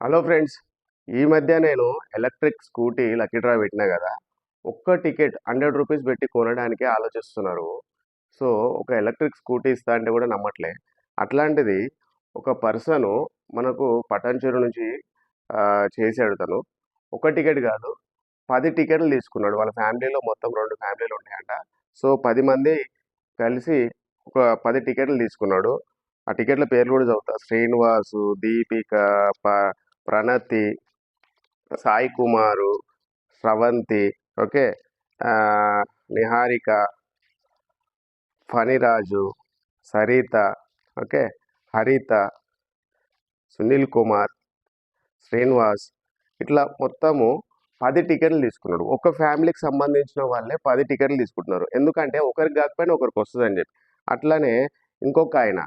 Hello friends ఈ మధ్య నేను ఎలక్ట్రిక్ స్కూటీ లక్కీ డ్రా పెట్టినా కదా ఒక్క టికెట్ హండ్రెడ్ రూపీస్ పెట్టి కొనడానికి ఆలోచిస్తున్నారు. సో ఒక ఎలక్ట్రిక్ స్కూటీ ఇస్తా అంటే కూడా నమ్మట్లే. అట్లాంటిది ఒక పర్సను మనకు పటాన్చెరు నుంచి చేసాడు తను. ఒక టికెట్ కాదు పది టికెట్లు తీసుకున్నాడు. వాళ్ళ ఫ్యామిలీలో మొత్తం రెండు ఫ్యామిలీలు ఉంటాయంట. సో పది మంది కలిసి ఒక పది టికెట్లు తీసుకున్నాడు. ఆ టికెట్ల పేర్లు కూడా చదువుతా. శ్రీనివాసు దీపిక ప ప్రణతి సాయి కుమారు స్రవంతి ఓకే. నిహారిక ఫణిరాజు సరిత ఓకే. హరిత సునీల్ కుమార్ శ్రీనివాస్. ఇట్లా మొత్తము పది టికెట్లు తీసుకున్నాడు. ఒక ఫ్యామిలీకి సంబంధించిన వాళ్ళే పది టికెట్లు తీసుకుంటున్నారు. ఎందుకంటే ఒకరికి కాకపోయినా ఒకరికి వస్తుంది చెప్పి. అట్లానే ఇంకొక ఆయన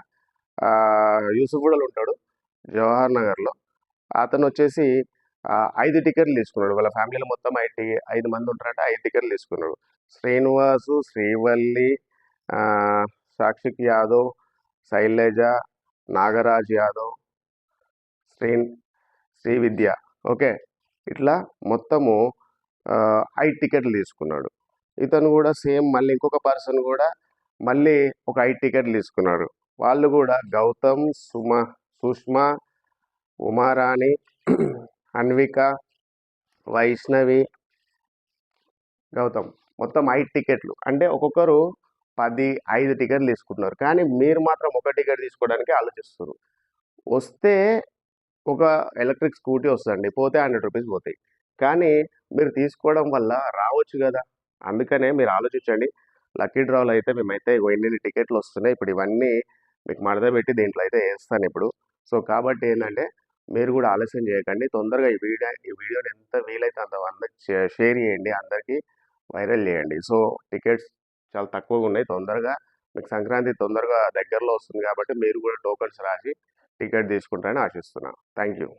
యూసుఫ్ కూడా ఉంటాడు జవహర్ నగర్లో. అతను వచ్చేసి ఐదు టికెట్లు తీసుకున్నాడు. వాళ్ళ ఫ్యామిలీలో మొత్తం ఐదు ఐదు మంది ఉంటారంటే ఐదు టికెట్లు తీసుకున్నాడు. శ్రీనివాసు శ్రీవల్లి సాక్షిక్ యాదవ్ శైలజ నాగరాజ్ యాదవ్ శ్రీ శ్రీ విద్య ఓకే. ఇట్లా మొత్తము ఐదు టికెట్లు తీసుకున్నాడు. ఇతను కూడా సేమ్ మళ్ళీ ఇంకొక పర్సన్ కూడా మళ్ళీ ఒక ఐదు టికెట్లు తీసుకున్నాడు. వాళ్ళు కూడా గౌతమ్ సుమ సుష్మా ఉమారాణి అన్విక వైష్ణవి గౌతమ్. మొత్తం ఐదు టికెట్లు. అంటే ఒక్కొక్కరు పది ఐదు టికెట్లు తీసుకుంటున్నారు. కానీ మీరు మాత్రం ఒక టికెట్ తీసుకోవడానికి ఆలోచిస్తారు వస్తే ఒక ఎలక్ట్రిక్ స్కూటీ వస్తుందండి. పోతే హండ్రెడ్ రూపీస్ పోతాయి. కానీ మీరు తీసుకోవడం వల్ల రావచ్చు కదా. అందుకనే మీరు ఆలోచించండి. లక్కీ డ్రాలో అయితే మేమైతే ఎన్ని టికెట్లు వస్తున్నాయి. ఇప్పుడు ఇవన్నీ మీకు మడత పెట్టి దీంట్లో అయితే వేస్తాను ఇప్పుడు. సో కాబట్టి ఏంటంటే మీరు కూడా ఆలస్యం చేయకండి. తొందరగా ఈ వీడియో ఈ వీడియోని ఎంత వీలైతే అంత అందరికి షేర్ చేయండి. అందరికీ వైరల్ చేయండి. సో టికెట్స్ చాలా తక్కువగా ఉన్నాయి. తొందరగా మీకు సంక్రాంతి తొందరగా దగ్గరలో వస్తుంది కాబట్టి మీరు కూడా టోకన్స్ రాసి టికెట్ తీసుకుంటారని ఆశిస్తున్నాను. Thank you